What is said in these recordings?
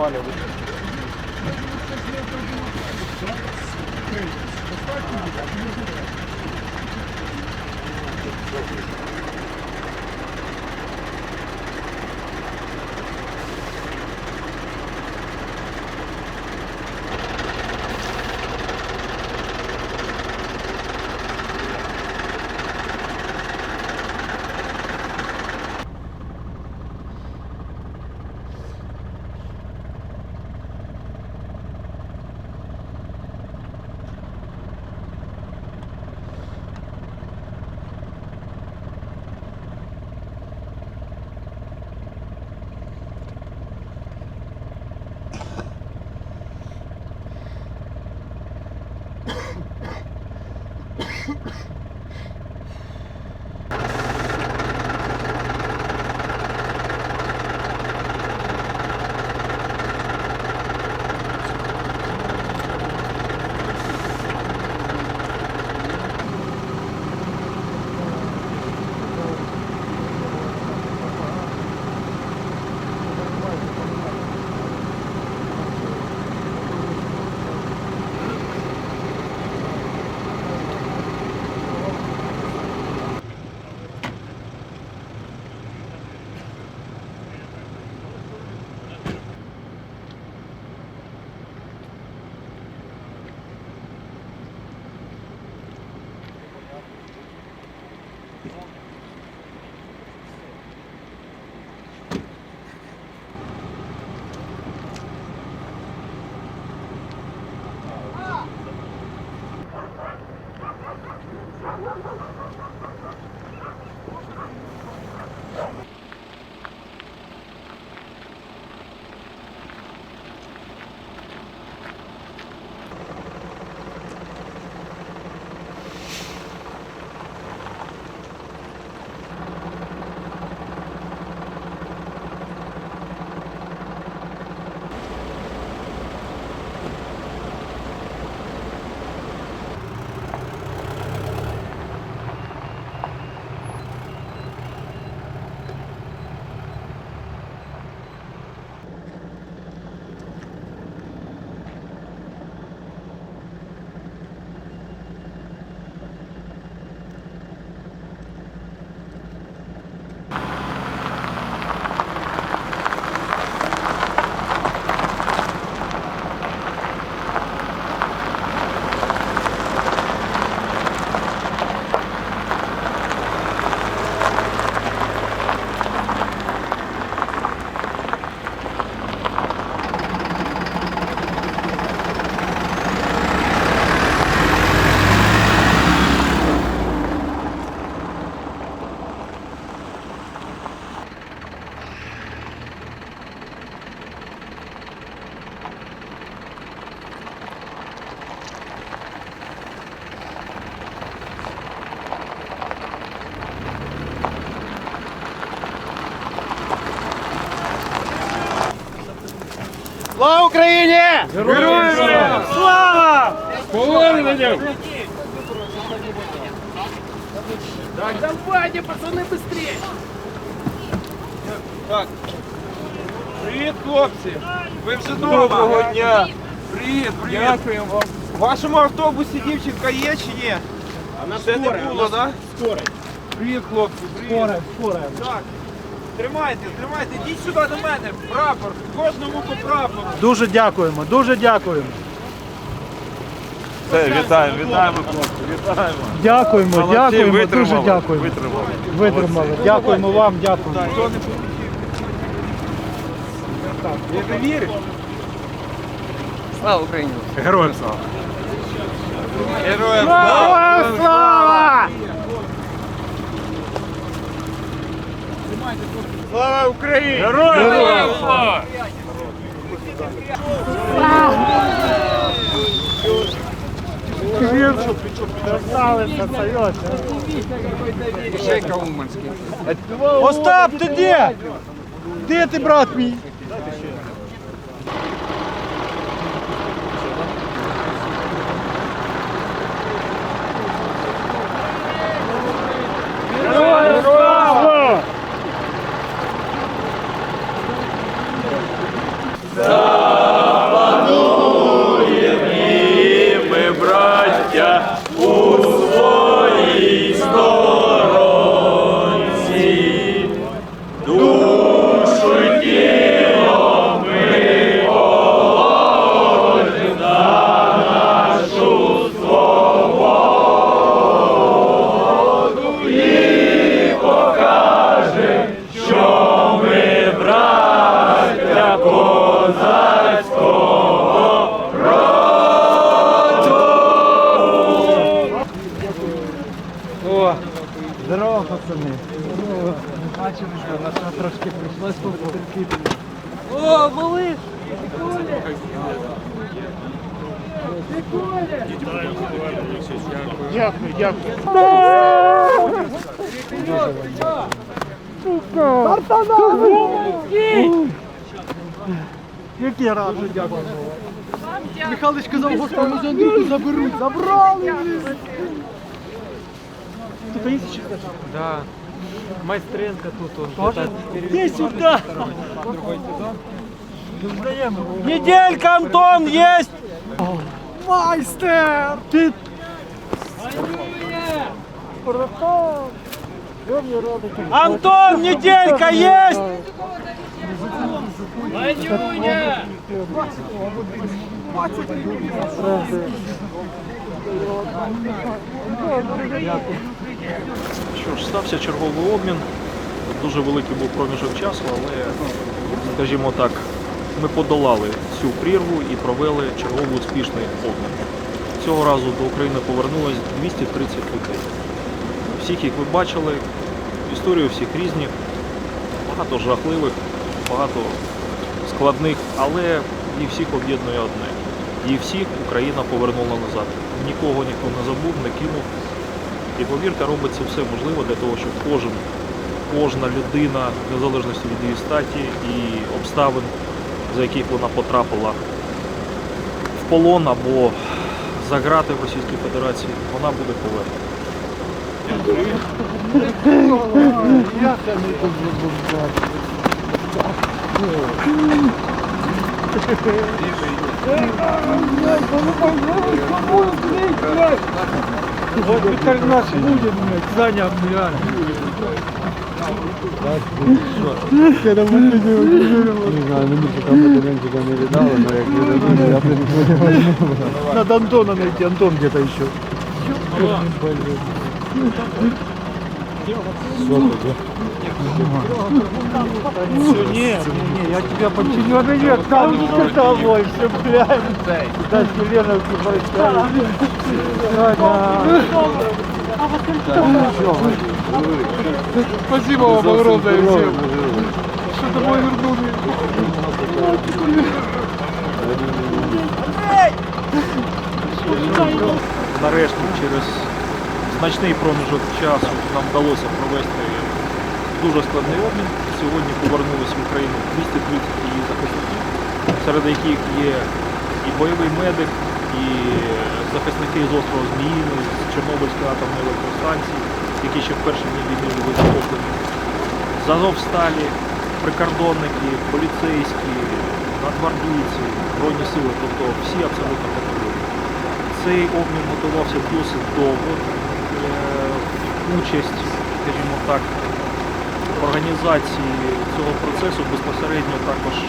Ну ви ж Героям слава! Повернення! Так, давайте, пацаны, быстрее! Так. Привіт, хлопці! Ви вже Доброго дня! Привіт, привіт! Дякуємо вам. В вашому автобусі дівчинка є чи ні? Вона Ще не було, так? Скорой. Привіт, хлопці, привіт! Скорой, скорой. Так. Тримайте, тримайте, йдіть сюди до мене. Прапор. Кожному по прапору. Дуже дякуємо, дуже дякуємо. Все, вітаємо, вітаємо, хлопці, вітаємо. Дякуємо, Молодці, дякуємо, витримали, дуже дякуємо. Витримали. Витримали. Дякуємо вам, дякуємо. Хто не полетів? Я не вірю. Слава Україні! Героям слава. Героям Слава! Слава! Слава Україні! Героям слава! Остап, ти де? Де ти, брат мій? Пацани. Бачили, що на що трошки прийшлось потерпіти. О, малыш! Дякую, дякую. Як я радий. Дякую. Михайлович казав, господи, ми заберуть. Забрали! Тут є ще? Да. Майстренко тут он. Иди сюда! Неделька, Антон, есть! Майстер! Ты... Антон, неделька есть! Ванюня! Що ж, стався черговий обмін. Дуже великий був проміжок часу, але, скажімо так, ми подолали цю прірву і провели черговий успішний обмін. Цього разу до України повернулось 230 людей. Всіх їх ви бачили, історії всіх різні, багато жахливих, багато складних, але і всіх об'єднує одне. І всіх Україна повернула назад. Нікого ніхто не забув, не кинув. І повірте, робиться все можливе для того, щоб кожен, кожна людина, в незалежності від її статі і обставин, за яких вона потрапила в полон або за грати в Російській Федерації, вона буде повернена. Вот теперь наш будет, Саня, обмирали. Не знаю, ну мы там Матеренчика не видала, но я не Надо Антона найти, Антон где-то еще. Все, не, не, не, я тебя подчиню. Нет, там с тобой, все, блядь. Да, Селеновки поставили. Спасибо вам огромное всем. Что домой вернули. Нарешті, через значний проміжок часу нам вдалося провести дуже складний обмін. Сьогодні повернулися в Україну 230 її захисників, серед яких є і бойовий медик, і захисники з острова Зміїний, з Чорнобильської атомної електростанції, які ще в перші дні війни були захоплені. З Азовсталі, прикордонники, поліцейські, нацгвардійці, збройні сили, тобто всі абсолютно категорії. Цей обмін готувався досить довго. Е, Участь, скажімо так, організації цього процесу безпосередньо також е,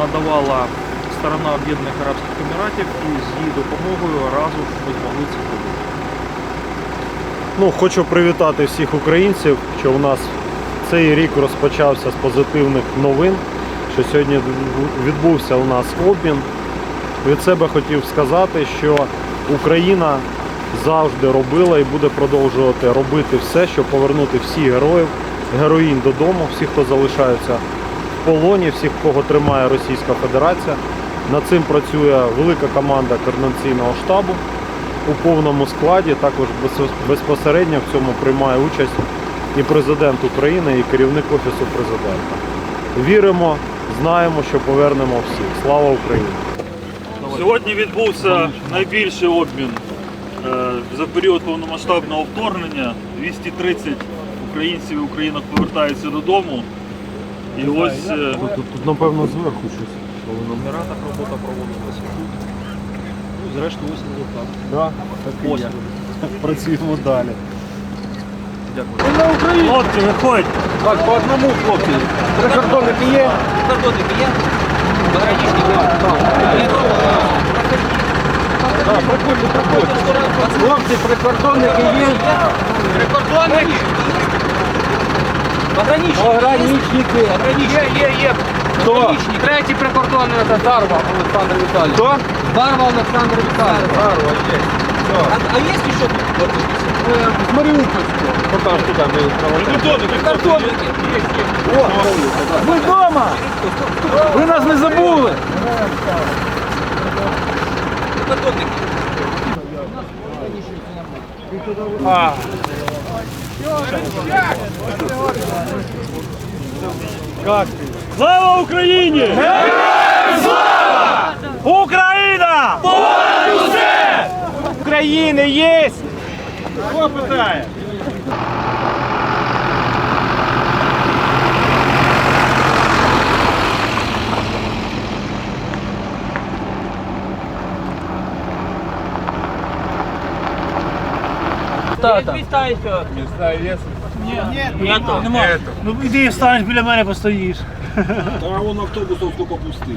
надавала сторона Об'єднаних Арабських Еміратів і з її допомогою разом ми змогли це зробити. Ну, хочу привітати всіх українців, що у нас цей рік розпочався з позитивних новин, що сьогодні відбувся у нас обмін. Від себе хотів сказати, що Україна завжди робила і буде продовжувати робити все, щоб повернути всіх героїв, героїнь додому, всіх, хто залишається в полоні, всіх, кого тримає Російська Федерація. Над цим працює велика команда координаційного штабу у повному складі. Також безпосередньо в цьому приймає участь і президент України, і керівник Офісу президента. Віримо, знаємо, що повернемо всіх. Слава Україні! Сьогодні відбувся найбільший обмін за період повномасштабного вторгнення. 230 українців і українок повертаються додому. І ось е, Тут, тут напевно, зверху щось. В Еміратах робота проводилася. Ну, зрештою ось результат. Да, так Ось. Працюємо далі. Дякую. хлопці, виходь! Так, по одному хлопці. Прикордонники є? Прикордонники є? Пограничники Хлопці, прикордонники є? Прикордонники? Пограничники. Пограничники. Є, є, є. Хто? Третій прикордонний це Дарва Олександр Віталійович. Хто? Дарва Олександр Віталійович. Дарва, є. А есть еще тут? З Маріупольського. Покаж туди, ми проводимо. Картонники. Ви вдома! Ви нас не забули! Картонники. Слава Україні! Слава! Україна! України є! Хто питає? Места еще. Места є? Нету. Ну іди встанеш біля мене постоїш. Та вон автобусом сколько пустий.